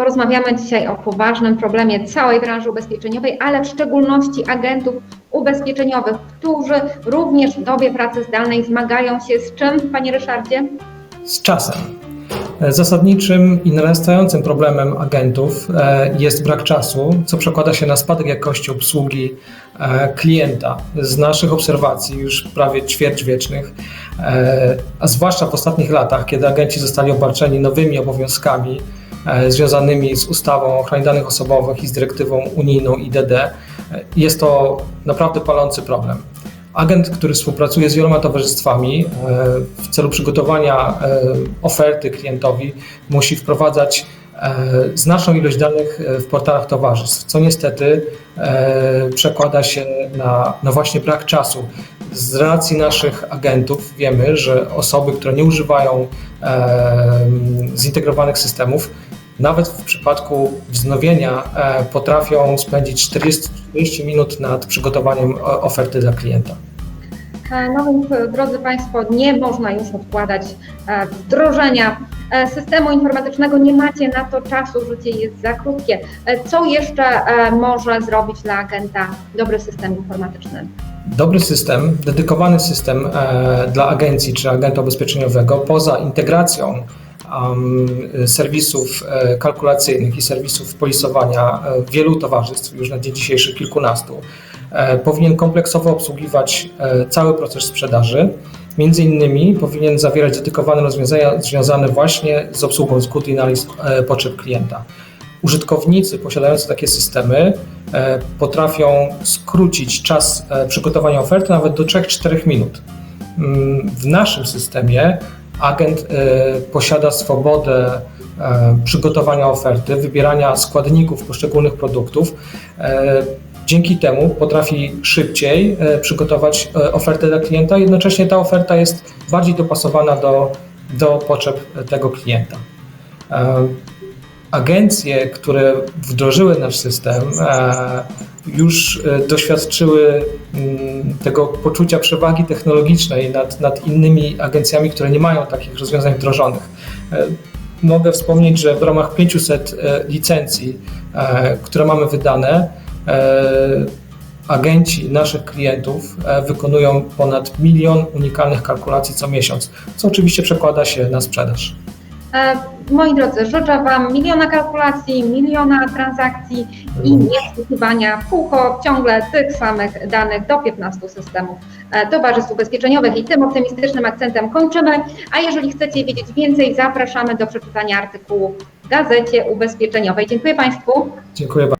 Porozmawiamy dzisiaj o poważnym problemie całej branży ubezpieczeniowej, ale w szczególności agentów ubezpieczeniowych, którzy również w dobie pracy zdalnej zmagają się z czym, Panie Ryszardzie? z czasem. Zasadniczym i narastającym problemem agentów e, jest brak czasu, co przekłada się na spadek jakości obsługi e, klienta. Z naszych obserwacji, już prawie ćwierćwiecznych, e, a zwłaszcza w ostatnich latach, kiedy agenci zostali obarczeni nowymi obowiązkami związanymi z ustawą o ochronie danych osobowych i z dyrektywą unijną IDD, e, jest to naprawdę palący problem. Agent, który współpracuje z wieloma towarzystwami e, w celu przygotowania e, oferty klientowi, musi wprowadzać e, znaczną ilość danych e, w portalach towarzystw, co niestety e, przekłada się na, na właśnie brak czasu. Z relacji naszych agentów wiemy, że osoby, które nie używają e, zintegrowanych systemów, nawet w przypadku wznowienia e, potrafią spędzić 40, 40 minut nad przygotowaniem o- oferty dla klienta. E, No więc, e, drodzy Państwo, nie można już odkładać e, wdrożenia systemu informatycznego. Nie macie na to czasu, życie jest za krótkie. Co jeszcze może zrobić dla agenta dobry system informatyczny? Dobry system, dedykowany system dla agencji czy agenta ubezpieczeniowego, poza integracją serwisów kalkulacyjnych i serwisów polisowania wielu towarzystw, już na dzień dzisiejszy kilkunastu, powinien kompleksowo obsługiwać e, cały proces sprzedaży. Między innymi powinien zawierać dedykowane rozwiązania związane właśnie z obsługą zgód i analiz e, potrzeb klienta. Użytkownicy posiadający takie systemy e, potrafią skrócić czas e, przygotowania oferty nawet do 3-4 minut. Mm, W naszym systemie agent e, posiada swobodę e, przygotowania oferty, wybierania składników poszczególnych produktów. E, Dzięki temu potrafi szybciej e, przygotować e, ofertę dla klienta, jednocześnie ta oferta jest bardziej dopasowana do, do potrzeb tego klienta. E, Agencje, które wdrożyły nasz system, e, już e, doświadczyły mm, tego poczucia przewagi technologicznej nad, nad innymi agencjami, które nie mają takich rozwiązań wdrożonych. E, Mogę wspomnieć, że w ramach 500 e, licencji, e, które mamy wydane, e, agenci naszych klientów e, wykonują ponad milion unikalnych kalkulacji co miesiąc, co oczywiście przekłada się na sprzedaż. E, Moi drodzy, życzę Wam miliona kalkulacji, miliona transakcji i niesłuchiwania w kółko ciągle tych samych danych do 15 systemów e, towarzystw ubezpieczeniowych. I tym optymistycznym akcentem kończymy. A jeżeli chcecie wiedzieć więcej, zapraszamy do przeczytania artykułu w Gazecie Ubezpieczeniowej. Dziękuję Państwu. Dziękuję bardzo.